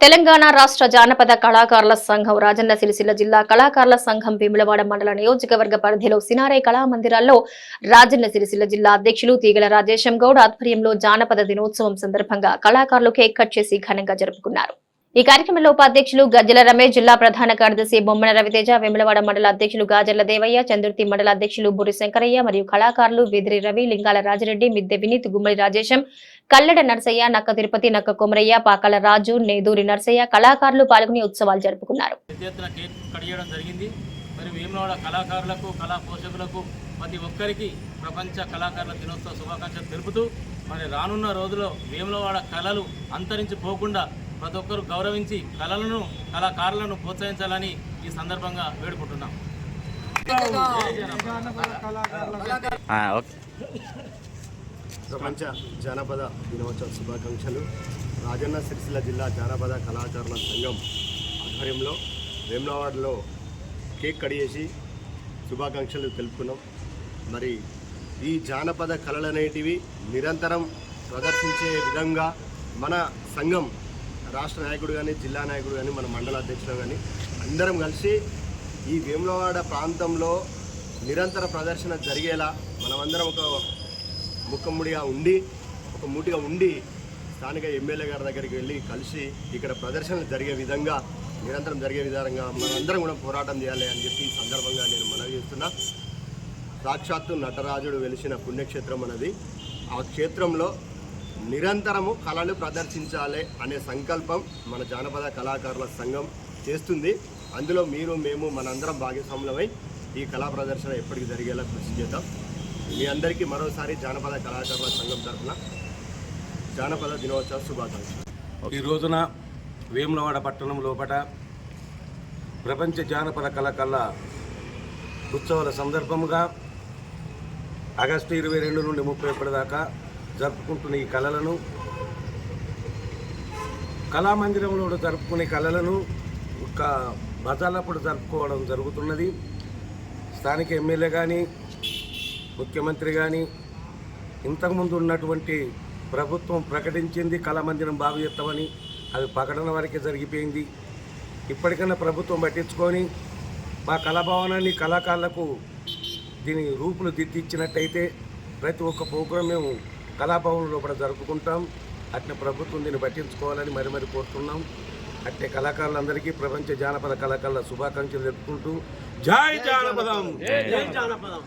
తెలంగాణ రాష్ట్ర జానపద కళాకారుల సంఘం రాజన్న సిరిసిల్ల జిల్లా కళాకారుల సంఘం వేములవాడ మండల నియోజకవర్గ పరిధిలో సినారే కళా మందిరాల్లో రాజన్న సిరిసిల్ల జిల్లా అధ్యక్షులు తీగల రాజేశం గౌడ్ ఆధ్వర్యంలో జానపద దినోత్సవం సందర్భంగా కళాకారులు కేక్ కట్ చేసి ఘనంగా జరుపుకున్నారు. ఈ కార్యక్రమంలో ఉపాధ్యక్షులు గజ్జల రమేష్ జిల్లా ప్రధాన కార్యదర్శి బొమ్మన రవితేజ వేములవాడ మండల అధ్యక్షులు గాజర్ల దేవయ్య చందుర్తి మండల అధ్యక్షులు బురి శంకరయ్య మరియు కళాకారులు వెదిరి రవి లింగాల రాజిరెడ్డి మిద్దె వినీత్ గుమ్మడి రాజేశం కల్లెడ నర్సయ్య నక్క తిరుపతి నక్క కొమరయ్య పాకల రాజు నేదూరి నర్సయ్య కళాకారులు పాల్గొని ఉత్సవాలు జరుపుకున్నారు. కళాకారులకు కళా పోషకులకు ప్రతి ఒక్కరికి ప్రపంచ కళాకారుల దినోత్సవ శుభాకాంక్షలు తెలుపుతూ మరి రానున్న రోజుల్లో వేములవాడ కళలు అంతరించిపోకుండా ప్రతి ఒక్కరు గౌరవించి కళలను కళాకారులను ప్రోత్సహించాలని ఈ సందర్భంగా వేడుకుంటున్నాం. ఓకే. ప్రపంచ జానపద దినోత్సవ శుభాకాంక్షలు. రాజన్న సిరిసిల్ల జిల్లా జానపద కళాకారుల సంఘం ఆధ్వర్యంలో వేములవాడలో కేక్ కడిగేసి శుభాకాంక్షలు తెలుపుకున్నాం. మరి ఈ జానపద కళలు అనేటివి నిరంతరం ప్రదర్శించే విధంగా మన సంఘం రాష్ట్ర నాయకుడు కానీ జిల్లా నాయకుడు కానీ మన మండల అధ్యక్షులు కానీ అందరం కలిసి ఈ వేములవాడ ప్రాంతంలో నిరంతర ప్రదర్శన జరిగేలా మనమందరం ఒక ముఖముడిగా ఉండి ఒక మూటిగా ఉండి స్థానిక ఎమ్మెల్యే గారి దగ్గరికి వెళ్ళి కలిసి ఇక్కడ ప్రదర్శనలు జరిగే విధంగా నిరంతరం జరిగే విధంగా మనందరం కూడా పోరాటం చేయాలి అని చెప్పి ఈ సందర్భంగా నేను మనవి చేస్తున్నా. సాక్షాత్తు నటరాజుడు వెలిసిన పుణ్యక్షేత్రం అన్నది. ఆ క్షేత్రంలో నిరంతరము కళలు ప్రదర్శించాలి అనే సంకల్పం మన జానపద కళాకారుల సంఘం చేస్తుంది. అందులో మీరు మేము మనందరం భాగస్వాములమై ఈ కళా ప్రదర్శన ఎప్పటికీ జరిగేలా కృషి చేద్దాం. మీ అందరికీ మరోసారి జానపద కళాకారుల సంఘం తరఫున జానపద దినోత్సవ శుభాకాంక్షలు. ఈ రోజున వేములవాడ పట్టణం లోపట ప్రపంచ జానపద కళాకళ ఉత్సవాల సందర్భముగా ఆగస్టు ఇరవై రెండు నుండి ముప్పై ఒకటి దాకా జరుపుకుంటున్న ఈ కళలను కళామందిరంలో జరుపుకునే కళలను ఒక బజార్లప్పుడు జరుపుకోవడం జరుగుతున్నది. స్థానిక ఎమ్మెల్యే కానీ ముఖ్యమంత్రి కానీ ఇంతకుముందు ఉన్నటువంటి ప్రభుత్వం ప్రకటించింది కళామందిరం బాగు చేస్తామని అది ప్రకటన వరకే జరిగిపోయింది. ఇప్పటికన్నా ప్రభుత్వం పట్టించుకొని మా కళాభవనాన్ని కళాకారులకు దీని రూపులు దిద్దిచ్చినట్టయితే ప్రతి ఒక్క ప్రోగ్రాం మేము కళాభవన్ లోపల జరుపుకుంటాం. అట్నే ప్రభుత్వం దీన్ని పట్టించుకోవాలని మరి మరి కోరుతున్నాం. అట్టే కళాకారులందరికీ ప్రపంచ జానపద కళాకారుల శుభాకాంక్షలు చెప్పుకుంటూ జై జానపదం! జై జానపదం!